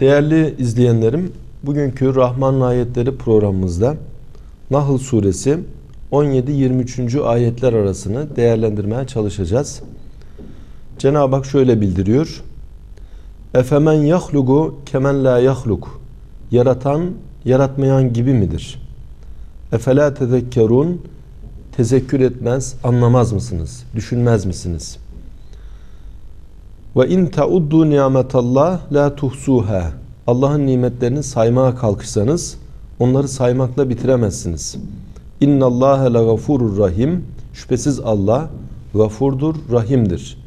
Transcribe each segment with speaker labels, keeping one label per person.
Speaker 1: Değerli izleyenlerim, bugünkü Rahman ayetleri programımızda Nahl suresi 17-23. ayetler arasını değerlendirmeye çalışacağız. Cenab-ı Hak şöyle bildiriyor. Efemen yahlugu kemen la yahluk. Yaratan, yaratmayan gibi midir? Efela tezekkerun. Tezekkür etmez, anlamaz mısınız? Düşünmez misiniz? Ve in tauddu nimetallah la tuhsuha. Allah'ın nimetlerini saymaya kalkışsanız onları saymakla bitiremezsiniz. İnna Allah la gafurur rahim. Şüphesiz Allah gafurdur, rahimdir.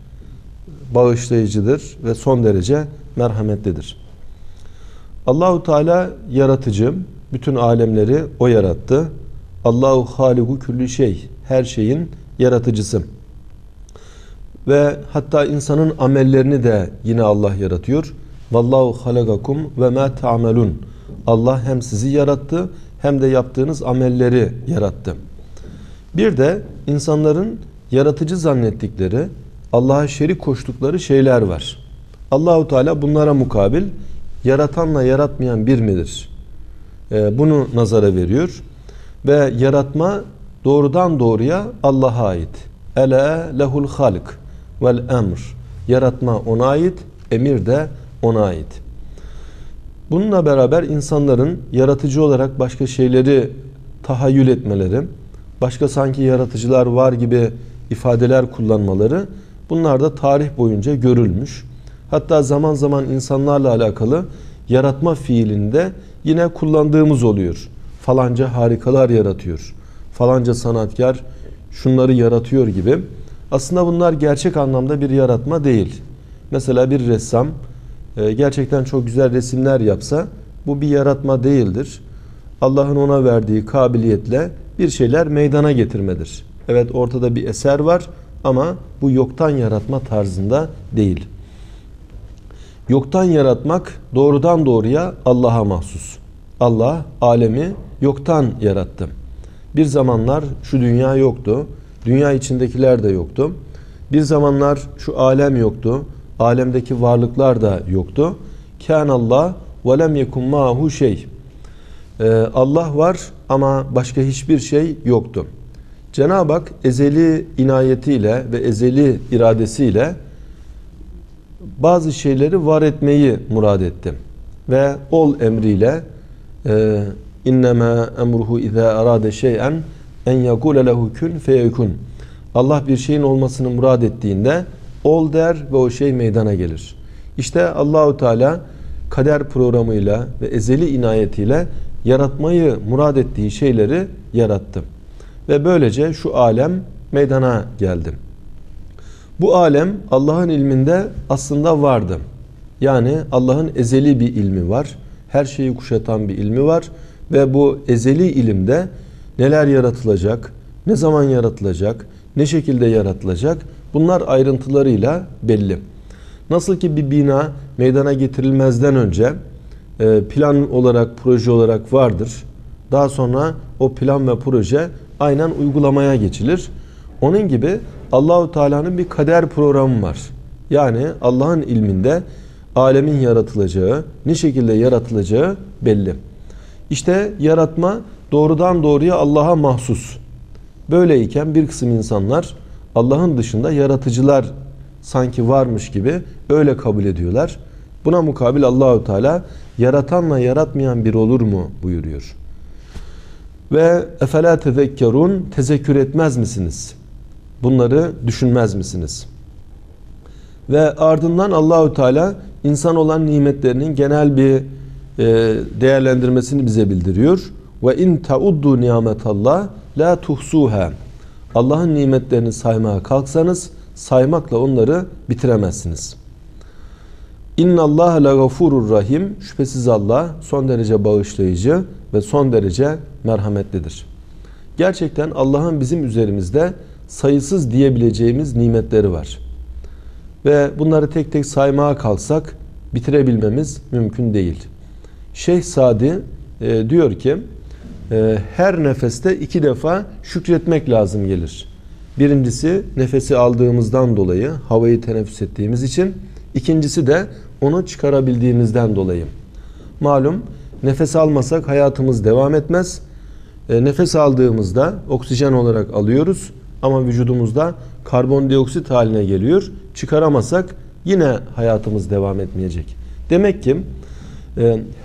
Speaker 1: Bağışlayıcıdır ve son derece merhametlidir. Allahu Teala yaratıcı, bütün alemleri o yarattı. Allahu haliku külli şey, her şeyin yaratıcısı. Ve hatta insanın amellerini de yine Allah yaratıyor. Vallahu halagakum ve ma ta'melun. Allah hem sizi yarattı hem de yaptığınız amelleri yarattı. Bir de insanların yaratıcı zannettikleri, Allah'a şerik koştukları şeyler var. Allahu Teala bunlara mukabil yaratanla yaratmayan bir midir? Ee, bunu nazara veriyor ve yaratma doğrudan doğruya Allah'a ait. Ele lehul halk vel emr. Yaratma ona ait, emir de ona ait. Bununla beraber insanların yaratıcı olarak başka şeyleri tahayyül etmeleri, başka sanki yaratıcılar var gibi ifadeler kullanmaları bunlar da tarih boyunca görülmüş. Hatta zaman zaman insanlarla alakalı yaratma fiilinde yine kullandığımız oluyor. Falanca harikalar yaratıyor. Falanca sanatkar şunları yaratıyor gibi. Aslında bunlar gerçek anlamda bir yaratma değil. Mesela bir ressam e, gerçekten çok güzel resimler yapsa bu bir yaratma değildir. Allah'ın ona verdiği kabiliyetle bir şeyler meydana getirmedir. Evet ortada bir eser var ama bu yoktan yaratma tarzında değil. Yoktan yaratmak doğrudan doğruya Allah'a mahsus. Allah alemi yoktan yarattı. Bir zamanlar şu dünya yoktu. Dünya içindekiler de yoktu. Bir zamanlar şu alem yoktu. Alemdeki varlıklar da yoktu. Kan Allah ve lem yekun mahu şey. Ee, Allah var ama başka hiçbir şey yoktu. Cenab-ı Hak ezeli inayetiyle ve ezeli iradesiyle bazı şeyleri var etmeyi murad etti. Ve ol emriyle e, innema emruhu iza arade şey'en en yekule lehu kun feyekun. Allah bir şeyin olmasını murad ettiğinde ol der ve o şey meydana gelir. İşte Allahu Teala kader programıyla ve ezeli inayetiyle yaratmayı murad ettiği şeyleri yarattı. Ve böylece şu alem meydana geldi. Bu alem Allah'ın ilminde aslında vardı. Yani Allah'ın ezeli bir ilmi var. Her şeyi kuşatan bir ilmi var. Ve bu ezeli ilimde neler yaratılacak, ne zaman yaratılacak, ne şekilde yaratılacak bunlar ayrıntılarıyla belli. Nasıl ki bir bina meydana getirilmezden önce e, plan olarak, proje olarak vardır. Daha sonra o plan ve proje aynen uygulamaya geçilir. Onun gibi Allahu Teala'nın bir kader programı var. Yani Allah'ın ilminde alemin yaratılacağı, ne şekilde yaratılacağı belli. İşte yaratma doğrudan doğruya Allah'a mahsus. Böyleyken bir kısım insanlar Allah'ın dışında yaratıcılar sanki varmış gibi öyle kabul ediyorlar. Buna mukabil Allahu Teala yaratanla yaratmayan bir olur mu buyuruyor. Ve efela tezekkerun tezekkür etmez misiniz? Bunları düşünmez misiniz? Ve ardından Allahü Teala insan olan nimetlerinin genel bir e, değerlendirmesini bize bildiriyor. Ve in tauddu nimetallah la tuhsuha. Allah'ın nimetlerini saymaya kalksanız saymakla onları bitiremezsiniz. İnna Allah la gafurur rahim. Şüphesiz Allah son derece bağışlayıcı ve son derece merhametlidir. Gerçekten Allah'ın bizim üzerimizde sayısız diyebileceğimiz nimetleri var. Ve bunları tek tek saymaya kalksak bitirebilmemiz mümkün değil. Şeyh Sadi e, diyor ki e, her nefeste iki defa şükretmek lazım gelir. Birincisi nefesi aldığımızdan dolayı havayı teneffüs ettiğimiz için. ikincisi de onu çıkarabildiğimizden dolayı. malum nefes almasak hayatımız devam etmez. E, nefes aldığımızda oksijen olarak alıyoruz ama vücudumuzda karbondioksit haline geliyor. Çıkaramasak yine hayatımız devam etmeyecek. Demek ki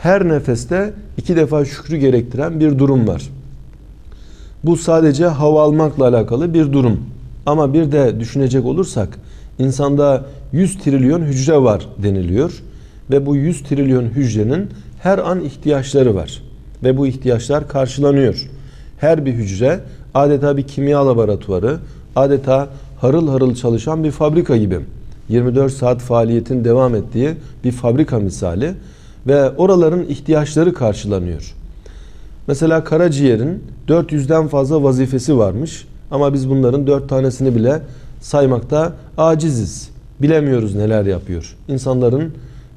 Speaker 1: her nefeste iki defa şükrü gerektiren bir durum var. Bu sadece hava almakla alakalı bir durum. Ama bir de düşünecek olursak insanda 100 trilyon hücre var deniliyor ve bu 100 trilyon hücrenin her an ihtiyaçları var ve bu ihtiyaçlar karşılanıyor. Her bir hücre adeta bir kimya laboratuvarı, adeta harıl harıl çalışan bir fabrika gibi. 24 saat faaliyetin devam ettiği bir fabrika misali ve oraların ihtiyaçları karşılanıyor. Mesela karaciğerin 400'den fazla vazifesi varmış ama biz bunların 4 tanesini bile saymakta aciziz. Bilemiyoruz neler yapıyor. İnsanların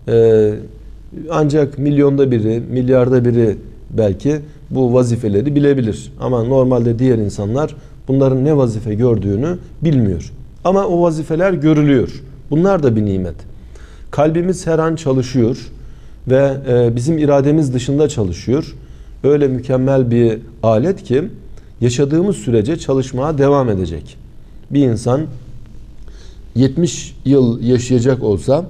Speaker 1: e, ancak milyonda biri, milyarda biri belki bu vazifeleri bilebilir. Ama normalde diğer insanlar bunların ne vazife gördüğünü bilmiyor. Ama o vazifeler görülüyor. Bunlar da bir nimet. Kalbimiz her an çalışıyor ve e, bizim irademiz dışında çalışıyor. Öyle mükemmel bir alet ki yaşadığımız sürece çalışmaya devam edecek. Bir insan 70 yıl yaşayacak olsa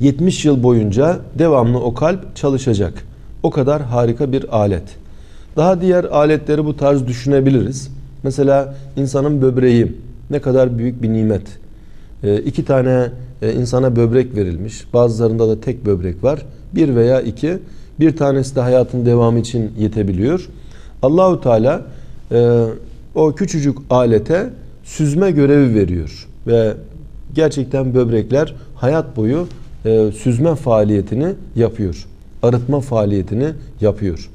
Speaker 1: 70 yıl boyunca devamlı o kalp çalışacak. O kadar harika bir alet. Daha diğer aletleri bu tarz düşünebiliriz. Mesela insanın böbreği ne kadar büyük bir nimet. E, iki tane e, insana böbrek verilmiş. Bazılarında da tek böbrek var. Bir veya iki. Bir tanesi de hayatın devamı için yetebiliyor. Allahu Teala e, o küçücük alete süzme görevi veriyor ve gerçekten böbrekler hayat boyu e, süzme faaliyetini yapıyor. Arıtma faaliyetini yapıyor.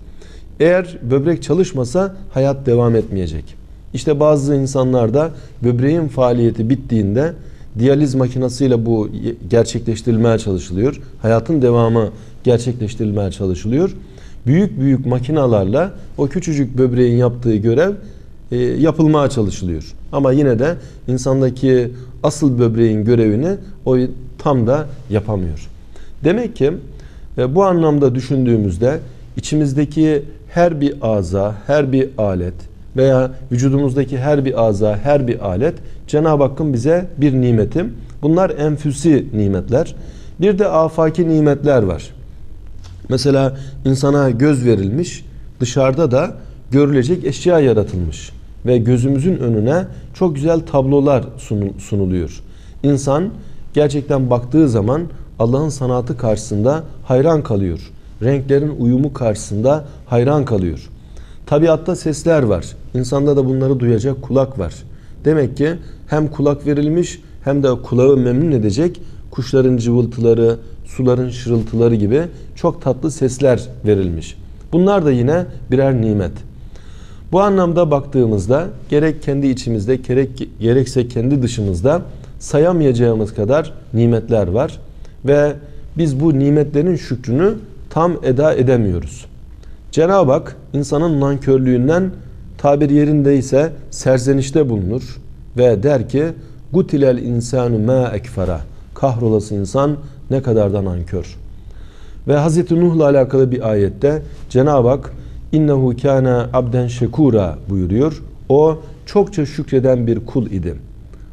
Speaker 1: Eğer böbrek çalışmasa hayat devam etmeyecek. İşte bazı insanlarda böbreğin faaliyeti bittiğinde diyaliz makinesiyle bu gerçekleştirilmeye çalışılıyor. Hayatın devamı gerçekleştirilmeye çalışılıyor. Büyük büyük makinalarla o küçücük böbreğin yaptığı görev e, yapılmaya çalışılıyor. Ama yine de insandaki asıl böbreğin görevini o tam da yapamıyor. Demek ki e, bu anlamda düşündüğümüzde içimizdeki her bir aza, her bir alet veya vücudumuzdaki her bir aza, her bir alet Cenab-ı Hakk'ın bize bir nimeti. Bunlar enfüsi nimetler. Bir de afaki nimetler var. Mesela insana göz verilmiş, dışarıda da görülecek eşya yaratılmış ve gözümüzün önüne çok güzel tablolar sunuluyor. İnsan gerçekten baktığı zaman Allah'ın sanatı karşısında hayran kalıyor. Renklerin uyumu karşısında hayran kalıyor. Tabiatta sesler var. İnsanda da bunları duyacak kulak var. Demek ki hem kulak verilmiş hem de kulağı memnun edecek kuşların cıvıltıları, suların şırıltıları gibi çok tatlı sesler verilmiş. Bunlar da yine birer nimet. Bu anlamda baktığımızda gerek kendi içimizde gerek, gerekse kendi dışımızda sayamayacağımız kadar nimetler var ve biz bu nimetlerin şükrünü tam eda edemiyoruz. Cenab-ı Hak insanın nankörlüğünden tabir yerindeyse serzenişte bulunur ve der ki gutilel insanu ma ekfara kahrolası insan ne kadar da nankör. Ve Hz. Nuh'la alakalı bir ayette Cenab-ı Hak innehu kana abden şekura buyuruyor. O çokça şükreden bir kul idi.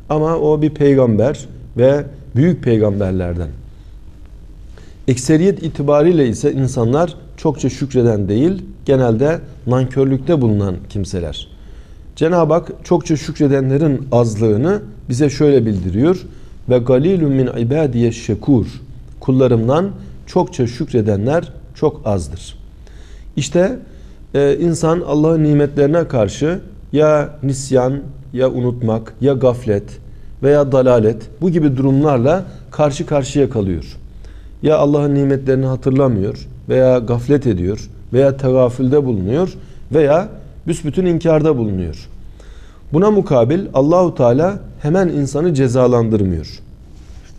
Speaker 1: Ama o bir peygamber ve büyük peygamberlerden. Ekseriyet itibariyle ise insanlar çokça şükreden değil, genelde nankörlükte bulunan kimseler. Cenab-ı Hak çokça şükredenlerin azlığını bize şöyle bildiriyor. Ve galilun min ibadiye şekur. Kullarımdan çokça şükredenler çok azdır. İşte e, insan Allah'ın nimetlerine karşı ya nisyan, ya unutmak, ya gaflet veya dalalet bu gibi durumlarla karşı karşıya kalıyor. Ya Allah'ın nimetlerini hatırlamıyor veya gaflet ediyor veya tegafülde bulunuyor veya büsbütün inkarda bulunuyor. Buna mukabil Allahu Teala hemen insanı cezalandırmıyor.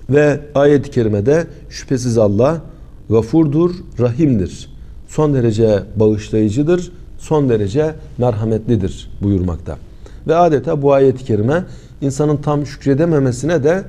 Speaker 1: Ve ayet-i kerimede şüphesiz Allah gafurdur, rahimdir. Son derece bağışlayıcıdır, son derece merhametlidir buyurmakta. Ve adeta bu ayet-i kerime insanın tam şükredememesine de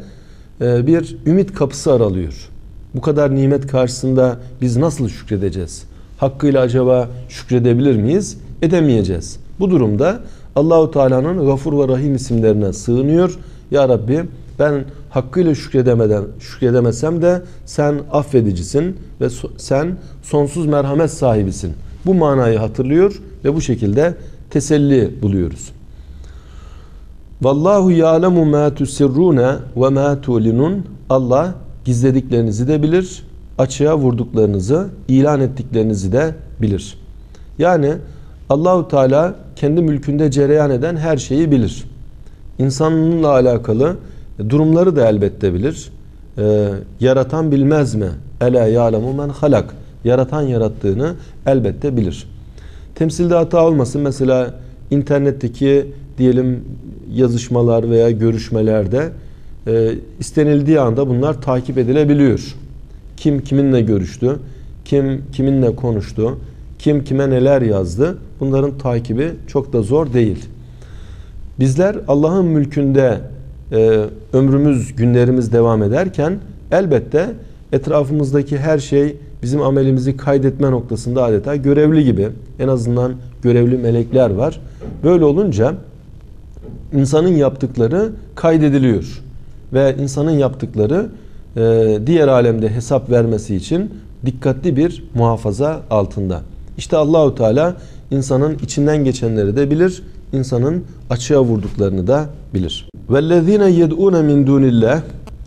Speaker 1: e, bir ümit kapısı aralıyor. Bu kadar nimet karşısında biz nasıl şükredeceğiz? Hakkıyla acaba şükredebilir miyiz? Edemeyeceğiz. Bu durumda Allahu Teala'nın Gafur ve Rahim isimlerine sığınıyor. Ya Rabbi ben hakkıyla şükredemeden şükredemesem de sen affedicisin ve sen sonsuz merhamet sahibisin. Bu manayı hatırlıyor ve bu şekilde teselli buluyoruz. Vallahu ya'lemu ma tusirrune ve ma tulinun. Allah gizlediklerinizi de bilir, açığa vurduklarınızı, ilan ettiklerinizi de bilir. Yani Allahu Teala kendi mülkünde cereyan eden her şeyi bilir. İnsanla alakalı durumları da elbette bilir. Ee, yaratan bilmez mi? Ela ya'lemu men halak. Yaratan yarattığını elbette bilir. Temsilde hata olmasın. Mesela internetteki diyelim yazışmalar veya görüşmelerde e, istenildiği anda bunlar takip edilebiliyor. Kim kiminle görüştü, kim kiminle konuştu, kim kime neler yazdı bunların takibi çok da zor değil. Bizler Allah'ın mülkünde e, ömrümüz, günlerimiz devam ederken elbette etrafımızdaki her şey bizim amelimizi kaydetme noktasında adeta görevli gibi. En azından görevli melekler var. Böyle olunca insanın yaptıkları kaydediliyor. Ve insanın yaptıkları e, diğer alemde hesap vermesi için dikkatli bir muhafaza altında. İşte Allahu Teala insanın içinden geçenleri de bilir, insanın açığa vurduklarını da bilir. Vellezine yed'une min dunillah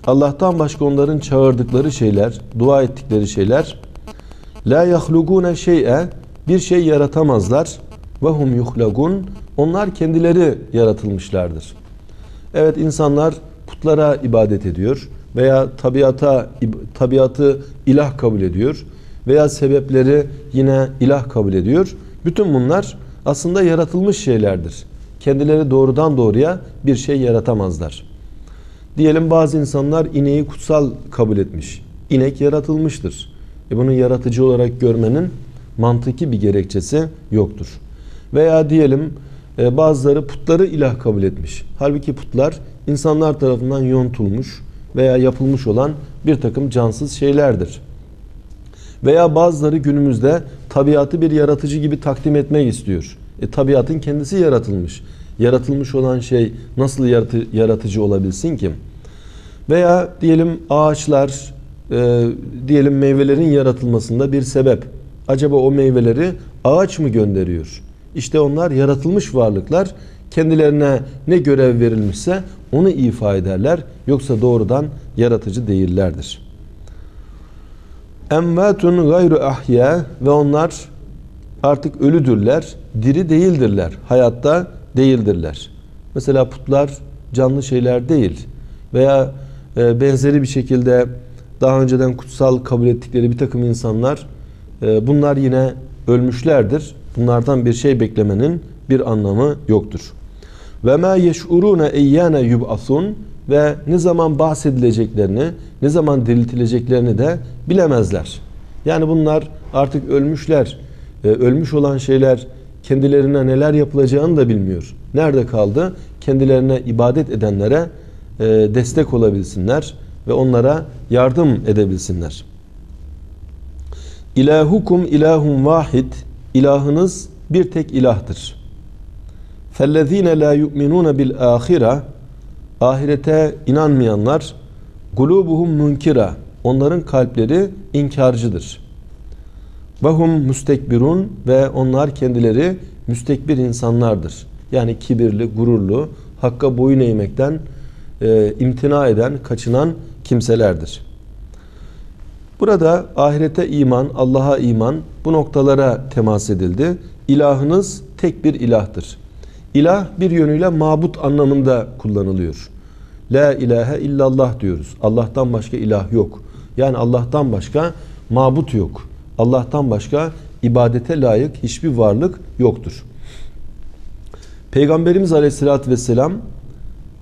Speaker 1: Allah'tan başka onların çağırdıkları şeyler, dua ettikleri şeyler la yahlugune şey'e bir şey yaratamazlar ve hum yuhlagun onlar kendileri yaratılmışlardır. Evet insanlar putlara ibadet ediyor veya tabiata tabiatı ilah kabul ediyor veya sebepleri yine ilah kabul ediyor. Bütün bunlar aslında yaratılmış şeylerdir. Kendileri doğrudan doğruya bir şey yaratamazlar. Diyelim bazı insanlar ineği kutsal kabul etmiş. İnek yaratılmıştır. E bunu yaratıcı olarak görmenin mantıki bir gerekçesi yoktur. Veya diyelim e, bazıları putları ilah kabul etmiş. Halbuki putlar insanlar tarafından yontulmuş veya yapılmış olan bir takım cansız şeylerdir. Veya bazıları günümüzde tabiatı bir yaratıcı gibi takdim etmek istiyor. E, tabiatın kendisi yaratılmış. Yaratılmış olan şey nasıl yaratı, yaratıcı olabilsin ki? Veya diyelim ağaçlar, e, diyelim meyvelerin yaratılmasında bir sebep. Acaba o meyveleri ağaç mı gönderiyor? İşte onlar yaratılmış varlıklar. Kendilerine ne görev verilmişse onu ifa ederler. Yoksa doğrudan yaratıcı değillerdir. Emvatun gayru ahya ve onlar artık ölüdürler, diri değildirler, hayatta değildirler. Mesela putlar canlı şeyler değil veya e, benzeri bir şekilde daha önceden kutsal kabul ettikleri bir takım insanlar e, bunlar yine ölmüşlerdir. Bunlardan bir şey beklemenin bir anlamı yoktur. Ve ma yeş'urune eyyane yub'asun ve ne zaman bahsedileceklerini, ne zaman diriltileceklerini de bilemezler. Yani bunlar artık ölmüşler. Ölmüş olan şeyler kendilerine neler yapılacağını da bilmiyor. Nerede kaldı? Kendilerine ibadet edenlere e, destek olabilsinler ve onlara yardım edebilsinler. İlahukum ilahun vahid. İlahınız bir tek ilahtır. فَالَّذ۪ينَ لَا يُؤْمِنُونَ بِالْآخِرَةِ Ahirete inanmayanlar gulubuhum munkira onların kalpleri inkarcıdır. Vahum müstekbirun ve onlar kendileri müstekbir insanlardır. Yani kibirli, gururlu, hakka boyun eğmekten e, imtina eden, kaçınan kimselerdir. Burada ahirete iman, Allah'a iman bu noktalara temas edildi. İlahınız tek bir ilahtır. İlah bir yönüyle mabut anlamında kullanılıyor. La ilahe illallah diyoruz. Allah'tan başka ilah yok. Yani Allah'tan başka mabut yok. Allah'tan başka ibadete layık hiçbir varlık yoktur. Peygamberimiz Aleyhisselatü Vesselam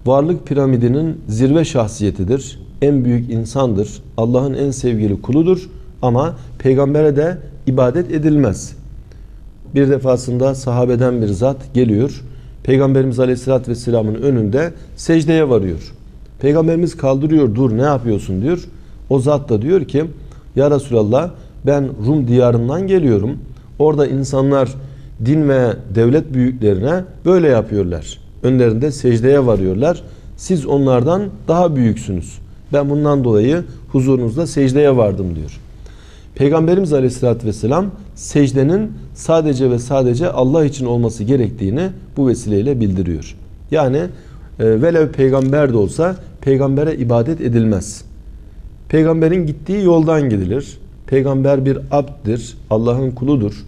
Speaker 1: varlık piramidinin zirve şahsiyetidir. En büyük insandır. Allah'ın en sevgili kuludur. Ama peygambere de ibadet edilmez. Bir defasında sahabeden bir zat geliyor. Peygamberimiz Aleyhisselatü Vesselam'ın önünde secdeye varıyor. Peygamberimiz kaldırıyor dur ne yapıyorsun diyor. O zat da diyor ki ya Resulallah ben Rum diyarından geliyorum. Orada insanlar din ve devlet büyüklerine böyle yapıyorlar. Önlerinde secdeye varıyorlar. Siz onlardan daha büyüksünüz. Ben bundan dolayı huzurunuzda secdeye vardım diyor. Peygamberimiz Aleyhisselatü Vesselam secdenin sadece ve sadece Allah için olması gerektiğini bu vesileyle bildiriyor. Yani e, velev peygamber de olsa peygambere ibadet edilmez. Peygamberin gittiği yoldan gidilir. Peygamber bir abddir, Allah'ın kuludur.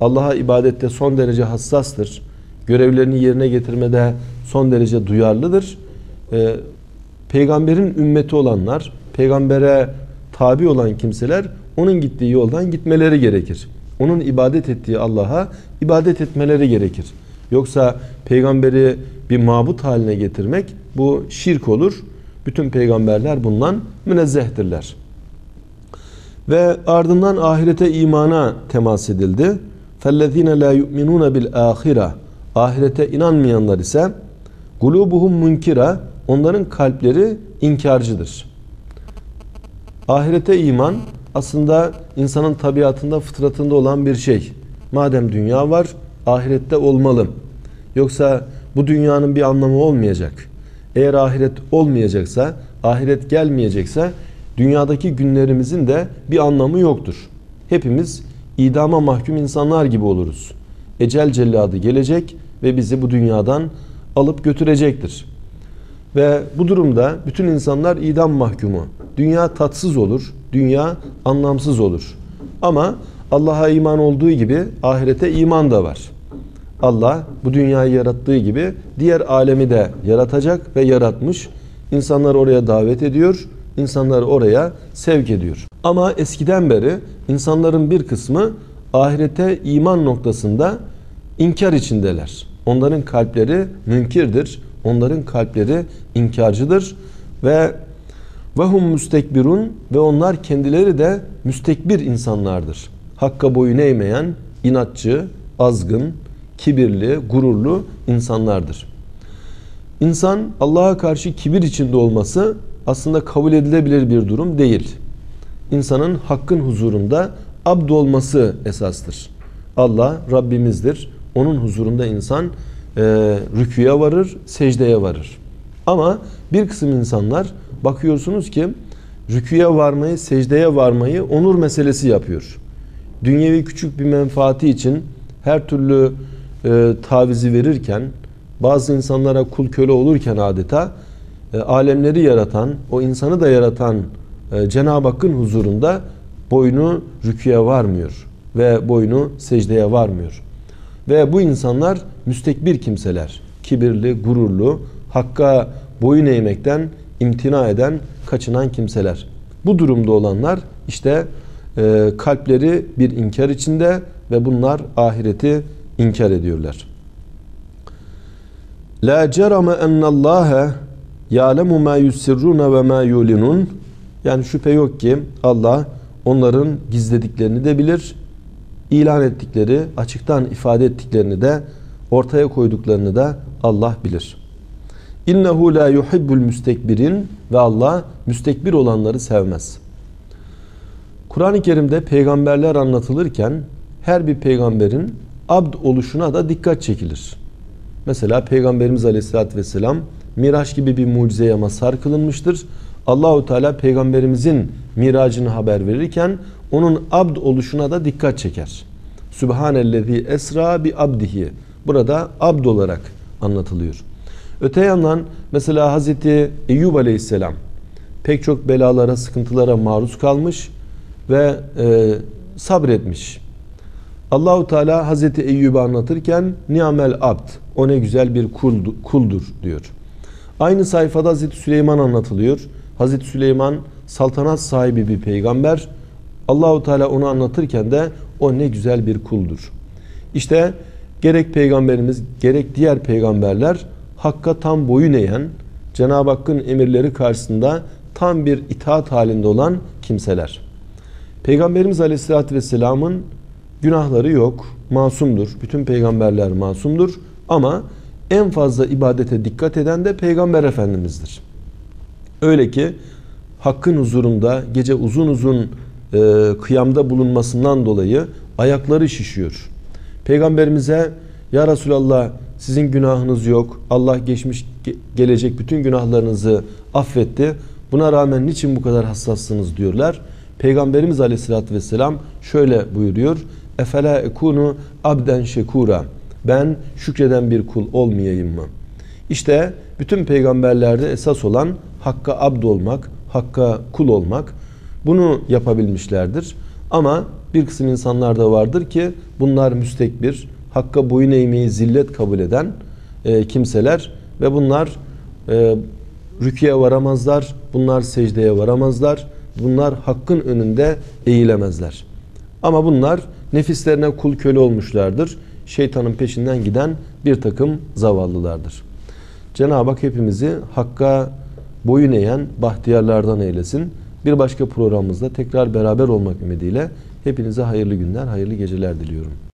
Speaker 1: Allah'a ibadette son derece hassastır. Görevlerini yerine getirmede son derece duyarlıdır. E, peygamberin ümmeti olanlar, peygambere tabi olan kimseler onun gittiği yoldan gitmeleri gerekir Onun ibadet ettiği Allah'a ibadet etmeleri gerekir. Yoksa peygamberi bir mabut haline getirmek bu şirk olur. Bütün peygamberler bundan münezzehtirler. Ve ardından ahirete imana temas edildi. فَالَّذ۪ينَ لَا يُؤْمِنُونَ بِالْآخِرَةِ Ahirete inanmayanlar ise gulubuhum munkira onların kalpleri inkarcıdır. Ahirete iman aslında insanın tabiatında, fıtratında olan bir şey. Madem dünya var, ahirette olmalı. Yoksa bu dünyanın bir anlamı olmayacak. Eğer ahiret olmayacaksa, ahiret gelmeyecekse dünyadaki günlerimizin de bir anlamı yoktur. Hepimiz idama mahkum insanlar gibi oluruz. Ecel celladı gelecek ve bizi bu dünyadan alıp götürecektir. Ve bu durumda bütün insanlar idam mahkumu. Dünya tatsız olur, dünya anlamsız olur. Ama Allah'a iman olduğu gibi ahirete iman da var. Allah bu dünyayı yarattığı gibi diğer alemi de yaratacak ve yaratmış. İnsanlar oraya davet ediyor, insanları oraya sevk ediyor. Ama eskiden beri insanların bir kısmı ahirete iman noktasında inkar içindeler. Onların kalpleri münkirdir. Onların kalpleri inkarcıdır ve ve hum müstekbirun ve onlar kendileri de müstekbir insanlardır. Hakka boyun eğmeyen, inatçı, azgın, kibirli, gururlu insanlardır. İnsan Allah'a karşı kibir içinde olması aslında kabul edilebilir bir durum değil. İnsanın hakkın huzurunda abd olması esastır. Allah Rabbimizdir. Onun huzurunda insan e, rüküye varır, secdeye varır. Ama bir kısım insanlar bakıyorsunuz ki rüküye varmayı, secdeye varmayı onur meselesi yapıyor. Dünyevi küçük bir menfaati için her türlü e, tavizi verirken, bazı insanlara kul köle olurken adeta e, alemleri yaratan, o insanı da yaratan e, Cenab-ı Hakk'ın huzurunda boynu rüküye varmıyor ve boynu secdeye varmıyor. Ve bu insanlar müstekbir kimseler. Kibirli, gururlu, hakka boyun eğmekten imtina eden, kaçınan kimseler. Bu durumda olanlar işte e, kalpleri bir inkar içinde ve bunlar ahireti inkar ediyorlar. La cerame ennallâhe ya'lemu ma yusirruna ve ma yulinun. Yani şüphe yok ki Allah onların gizlediklerini de bilir, ilan ettikleri, açıktan ifade ettiklerini de ortaya koyduklarını da Allah bilir. İnnehu la yuhibbul müstekbirin ve Allah müstekbir olanları sevmez. Kur'an-ı Kerim'de peygamberler anlatılırken her bir peygamberin abd oluşuna da dikkat çekilir. Mesela Peygamberimiz Aleyhisselatü Vesselam Miraç gibi bir mucizeye mazhar kılınmıştır. Allahu Teala peygamberimizin miracını haber verirken onun abd oluşuna da dikkat çeker. Sübhanellezi esra bi abdihi. Burada abd olarak anlatılıyor. Öte yandan mesela Hazreti Eyyub Aleyhisselam pek çok belalara, sıkıntılara maruz kalmış ve e, sabretmiş. Allahu Teala Hazreti Eyyub'u anlatırken ni'mel abd o ne güzel bir kuldu, kuldur diyor. Aynı sayfada Hazreti Süleyman anlatılıyor. Hazreti Süleyman saltanat sahibi bir peygamber. Allahu Teala onu anlatırken de o ne güzel bir kuldur. İşte gerek peygamberimiz gerek diğer peygamberler Hakka tam boyun eğen, Cenab-ı Hakk'ın emirleri karşısında tam bir itaat halinde olan kimseler. Peygamberimiz Aleyhisselatü Vesselam'ın günahları yok, masumdur. Bütün peygamberler masumdur. Ama en fazla ibadete dikkat eden de Peygamber Efendimiz'dir. Öyle ki Hakk'ın huzurunda gece uzun uzun e, kıyamda bulunmasından dolayı ayakları şişiyor. Peygamberimize ya Resulallah sizin günahınız yok. Allah geçmiş gelecek bütün günahlarınızı affetti. Buna rağmen niçin bu kadar hassassınız diyorlar. Peygamberimiz Aleyhisselatü Vesselam şöyle buyuruyor. Efela ekunu abden şekura. Ben şükreden bir kul olmayayım mı? İşte bütün peygamberlerde esas olan Hakk'a abd olmak, Hakk'a kul olmak. Bunu yapabilmişlerdir. Ama bir kısım insanlar da vardır ki bunlar müstekbir, Hakk'a boyun eğmeyi zillet kabul eden e, kimseler ve bunlar e, rüküye varamazlar, bunlar secdeye varamazlar, bunlar Hakk'ın önünde eğilemezler. Ama bunlar nefislerine kul köle olmuşlardır. Şeytanın peşinden giden bir takım zavallılardır. Cenab-ı Hak hepimizi Hakk'a boyun eğen bahtiyarlardan eylesin. Bir başka programımızda tekrar beraber olmak ümidiyle hepinize hayırlı günler, hayırlı geceler diliyorum.